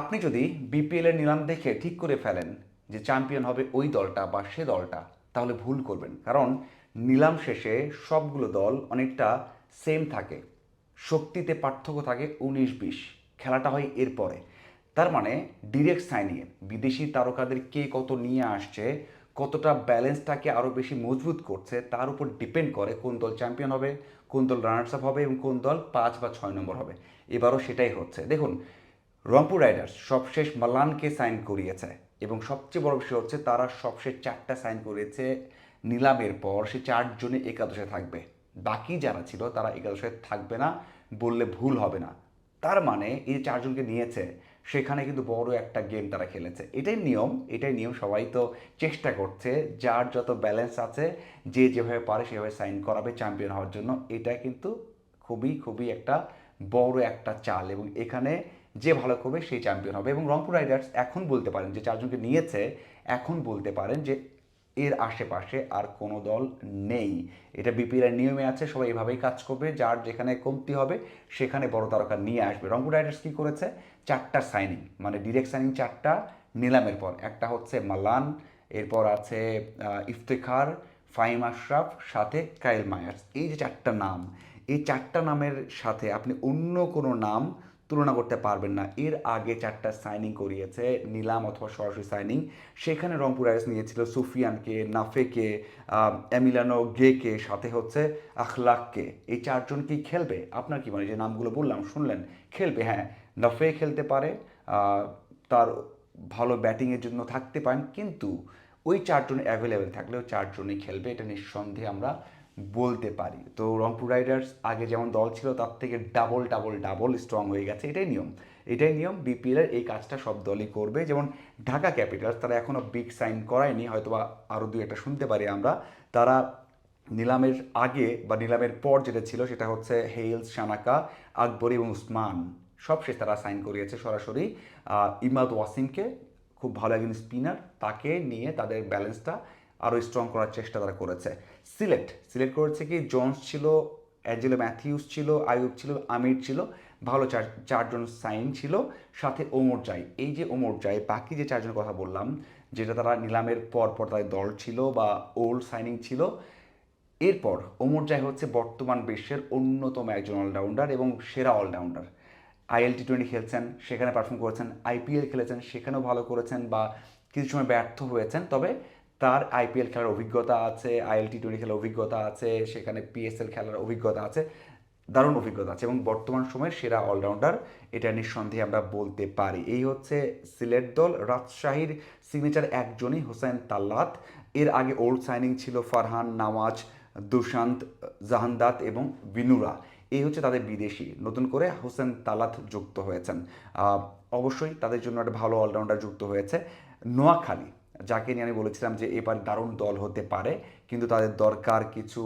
আপনি যদি বিপিএল এর নিলাম দেখে ঠিক করে ফেলেন যে চ্যাম্পিয়ন হবে ওই দলটা বা সে দলটা, তাহলে ভুল করবেন। কারণ নিলাম শেষে সবগুলো দল অনেকটা সেম থাকে। শক্তিতে পার্থক্য থাকে উনিশ বিশ, খেলাটা হয় এরপরে। তার মানে ডিরেক্ট সাইনিংয়ে বিদেশি তারকাদের কে কত নিয়ে আসছে, কতটা ব্যালেন্সটাকে আরও বেশি মজবুত করছে, তার উপর ডিপেন্ড করে কোন দল চ্যাম্পিয়ন হবে, কোন দল রানার্স আপ হবে এবং কোন দল পাঁচ বা ছয় নম্বর হবে। এবারও সেটাই হচ্ছে। দেখুন রংপুর রাইডার্স সবশেষ মালানকে সাইন করিয়েছে এবং সবচেয়ে বড় বিষয় হচ্ছে তারা সবশেষ চারটা সাইন করিয়েছে নিলামের পর। সে চারজনে একাদশে থাকবে। বাকি যারা ছিল তারা একাদশে থাকবে না, বললে ভুল হবে না। তার মানে এই চারজনকে নিয়েছে, সেখানে কিন্তু বড় একটা গেম তারা খেলেছে। এটাই নিয়ম এটাই নিয়ম, সবাই তো চেষ্টা করছে, যার যত ব্যালেন্স আছে, যে যেভাবে পারে সেভাবে সাইন করাবে চ্যাম্পিয়ন হওয়ার জন্য। এটা কিন্তু খুবই খুবই একটা বড় একটা চাল এবং এখানে যে ভালো করবে সেই চ্যাম্পিয়ন হবে। এবং রংপুর রাইডার্স এখন বলতে পারেন যে চারজনকে নিয়েছে, এখন বলতে পারেন যে এর আশেপাশে আর কোনো দল নেই। এটা বিপিএল এর নিয়মে আছে, সবাই এভাবেই কাজ করবে, যার যেখানে কমতি হবে সেখানে বড় তারকা নিয়ে আসবে। রংপুর রাইডার্স কী করেছে? চারটা সাইনিং মানে ডিরেক্ট সাইনিং চারটা নিলামের পর। একটা হচ্ছে মালান, এরপর আছে ইফতেখার ফাইম আশরাফ, সাথে কাইল মায়ার্স। এই যে চারটা নাম, এই চারটা নামের সাথে আপনি অন্য কোনো নাম তুলনা করতে পারবেন না। এর আগে চারটা সাইনিং করিয়েছে, নিলাম অথবা সরাসরি সাইনিং সেখানে রংপুর রাইডার্স নিয়েছিল সুফিয়ানকে, নাফেকে এমিলানো গেকে, সাথে হচ্ছে আখলাককে। এই চারজন কি খেলবে? আপনার কি মানে যে নামগুলো বললাম, শুনলেন, খেলবে হ্যাঁ। নাফে খেলতে পারে তার ভালো ব্যাটিংয়ের জন্য থাকতে পারেন, কিন্তু ওই চারজন অ্যাভেলেবেল থাকলেও চারজনই খেলবে, এটা নিঃসন্দেহে আমরা বলতে পারি। তো রংপুর রাইডার্স আগে যেমন দল ছিল, তার থেকে ডাবল ডাবল ডাবল স্ট্রং হয়ে গেছে। এটাই নিয়ম। এটাই নিয়ম বিপিএলের এই কাজটা সব দলই করবে। যেমন ঢাকা ক্যাপিটালস, তারা এখনও বিগ সাইন করায়নি, হয়তোবা আরও দুই একটা শুনতে পারি আমরা। তারা নিলামের আগে বা নিলামের পর যেটা ছিল, সেটা হচ্ছে হেইলস শানাকা আকবর এবং উসমান। সবশেষ তারা সাইন করিয়েছে সরাসরি। ইমাদ ওয়াসিমকে, খুব ভালো একজন স্পিনার তাকে নিয়ে তাদের ব্যালেন্সটা আরও স্ট্রং করার চেষ্টা তারা করেছে। সিলেক্ট সিলেক্ট করেছে কি? জোন্স ছিল অ্যাঞ্জেলো ম্যাথিউস ছিল আয়ুব ছিল আমির ছিল, ভালো চার, চারজন সাইন ছিল, সাথে ওমর জাই। এই যে ওমর জাই, বাকি যে চারজনের কথা বললাম, যেটা তারা নিলামের পর পর তাদের দল ছিল বা ওল্ড সাইনিং ছিল, এরপর ওমর জাই হচ্ছে বর্তমান বিশ্বের অন্যতম একজন অলরাউন্ডার এবং সেরা অলরাউন্ডার আইএল টি টোয়েন্টি খেলছেন, সেখানে পারফর্ম করেছেন আইপিএল খেলেছেন, সেখানেও ভালো করেছেন বা কিছু সময় ব্যর্থ হয়েছেন, তবে তার আইপিএল খেলার অভিজ্ঞতা আছে, আইএল টি টোয়েন্টি খেলার অভিজ্ঞতা আছে, সেখানে পিএসএল খেলার অভিজ্ঞতা আছে, দারুণ অভিজ্ঞতা আছে এবং বর্তমান সময়ের সেরা অলরাউন্ডার এটা নিঃসন্দেহে আমরা বলতে পারি। এই হচ্ছে সিলেট দল, রাজশাহীর সিগনেচার একজনই হোসেন তাল্লাত। এর আগে ওল্ড সাইনিং ছিল ফারহান নওয়াজ দুশান্ত, জাহান্দাত এবং বিনুরা। এই হচ্ছে তাদের বিদেশি। নতুন করে হোসেন তালাত যুক্ত হয়েছেন। অবশ্যই তাদের জন্য একটা ভালো অলরাউন্ডার যুক্ত হয়েছে। নোয়াখালী। যাকে নিয়ে আমি বলেছিলাম যে এবার দারুণ দল হতে পারে, কিন্তু তাদের দরকার কিছু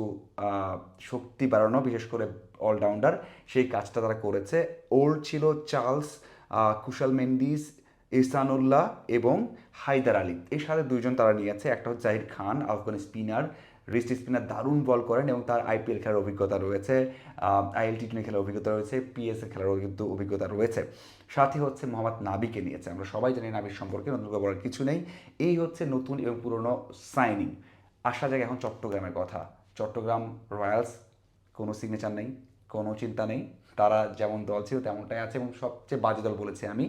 শক্তি বাড়ানো, বিশেষ করে অলরাউন্ডার সেই কাজটা তারা করেছে। ওল্ড ছিল চার্লস কুশাল মেন্ডিস ইসানুল্লাহ এবং হায়দার আলী। এই সাথে দুইজন তারা নিয়েছে, একটা হচ্ছে Zahir Khan Afghan spinner wrist spinner দারুণ বল করেন এবং তার আইপিএল খেলার অভিজ্ঞতা রয়েছে আইএল টি টোয়েন্টি খেলার অভিজ্ঞতা রয়েছে পিএসএ খেলার কিন্তু অভিজ্ঞতা রয়েছে। সাথে হচ্ছে মোহাম্মদ নাবিকে নিয়েছে, আমরা সবাই জানি নাবির সম্পর্কে, নতুন বলার কিছু নেই। এই হচ্ছে নতুন এবং পুরনো সাইনিং আসা যাক এখন চট্টগ্রামের কথা। চট্টগ্রাম রয়্যালস, কোনো সিগনেচার নেই, কোনো চিন্তা নেই। তারা যেমন দল ছিল তেমনটাই আছে এবং সবচেয়ে বাজে দল বলেছি আমি।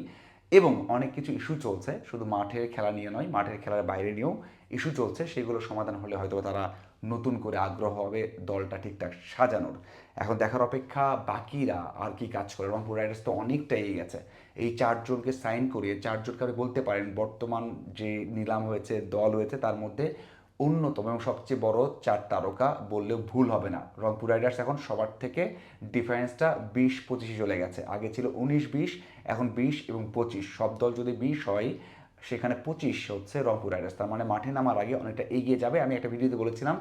এবং অনেক কিছু ইস্যু চলছে। শুধু মাঠের খেলা নিয়ে নয়, মাঠের খেলার বাইরে নিয়েও ইস্যু চলছে। সেগুলো সমাধান হলে হয়তো তারা নতুন করে আগ্রহ হবে দলটা ঠিকঠাক সাজানোর। এখন দেখার অপেক্ষা বাকিরা আর কি কাজ করে। রংপুর রাইডার্স তো অনেকটা এগিয়ে গেছে। এই চারজনকে সাইন করিয়ে, চারজনকে আপনি বলতে পারেন, বর্তমান যে নিলাম হয়েছে, দল হয়েছে, তার মধ্যে অন্যতম এবং সবচেয়ে বড় চার তারকা বললেও ভুল হবে না। রংপুর রাইডার্স এখন সবার থেকে ডিফারেন্সটা বিশ পঁচিশে চলে গেছে। আগে ছিল উনিশ বিশ, এখন বিশ এবং পঁচিশ। সব দল যদি বিশ হয়, সেখানে পঁচিশ হচ্ছে রংপুর রাইডার্স। তার মানে মাঠে নামার আগে অনেকটা এগিয়ে যাবে। আমি একটা ভিডিওতে বলেছিলাম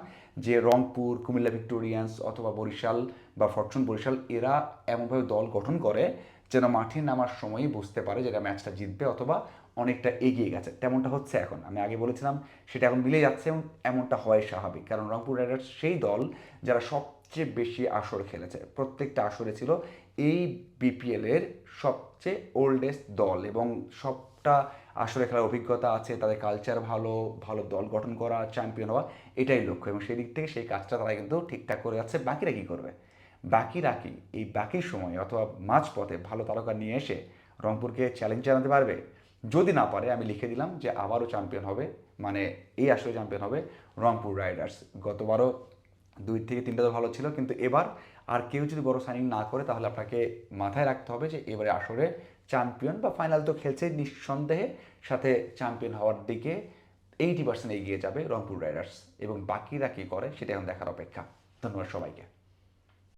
যে রংপুর, কুমিল্লা, ভিক্টোরিয়ান্স অথবা বরিশাল বা ফরচুন বরিশাল, এরা এমনভাবে দল গঠন করে যেন মাঠে নামার সময়ই বুঝতে পারে যে এরা ম্যাচটা জিতবে অথবা অনেকটা এগিয়ে গেছে। তেমনটা হচ্ছে এখন। আমি আগে বলেছিলাম, সেটা এখন মিলে যাচ্ছে এবং এমনটা হয় স্বাভাবিক। কারণ রংপুর রাইডার্স সেই দল যারা সবচেয়ে বেশি আসর খেলেছে। প্রত্যেকটা আসরে ছিল এই বিপিএলের সবচেয়ে ওল্ডেস্ট দল এবং সবটা আসরে খেলার অভিজ্ঞতা আছে, তাদের কালচার ভালো ভালো দল গঠন করা চ্যাম্পিয়ন হওয়া, এটাই লক্ষ্য। এবং সেই দিক থেকে সেই কাজটা তারা কিন্তু ঠিকঠাক করে যাচ্ছে, বাকিরা কী করবে? বাকিরা কি? এই বাকি সময় অথবা মাঝপথে ভালো তারকা নিয়ে এসে রংপুরকে চ্যালেঞ্জ জানাতে পারবে? যদি না পারে, আমি লিখে দিলাম যে আবারও চ্যাম্পিয়ন হবে মানে এই আসলে চ্যাম্পিয়ন হবে রংপুর রাইডার্স। গতবারও দুই থেকে তিনটা দল ভালো ছিল, কিন্তু এবার আর কেউ যদি বড় সাইনিং না করে, তাহলে আপনাকে মাথায় রাখতে হবে যে এবারে আসরে চ্যাম্পিয়ন বা ফাইনাল তো খেলছে নিঃসন্দেহে, সাথে চ্যাম্পিয়ন হওয়ার দিকে এইটি পার্সেন্ট এগিয়ে যাবে রংপুর রাইডার্স। এবং বাকিরা কী করে, সেটা এখন দেখার অপেক্ষা। ধন্যবাদ সবাইকে।